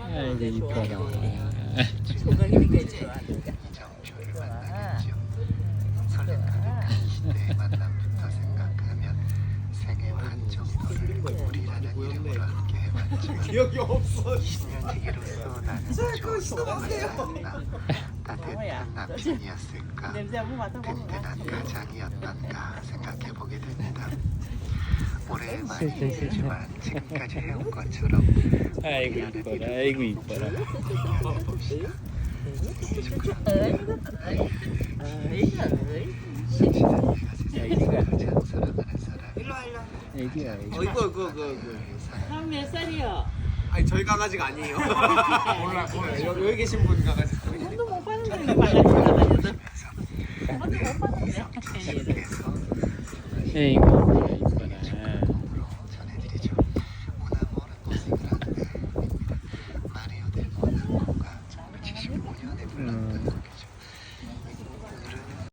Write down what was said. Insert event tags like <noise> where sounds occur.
아이고 이뻐라. 이정표를 만나겠죠. 설렘 가득한 시대의 만남부터 생각하면 생애와 한 정도를 우리라는 이름으로 함께 해왔지만 기억이 없어. 20년지기로서 나는 좋은 따뜻한 남편이었을까 든든한 가장이었던가 생각해보게 됩니다. 오래 많이 힘들지만 지금까지 해온 것처럼 아이고 이뻐라. 아이고 이뻐라. 시간이 애기야 애기. 어 이거 이거 이거 이거. 형 몇 살이요? 아니 저희 강아지가 아니에요. <laughs> 몰라 몰라. 여기, 여기 계신 분 강아지. 손도 못 받는 거 이거 말라 죽어가지고. 손도 못 받는데. 에이구.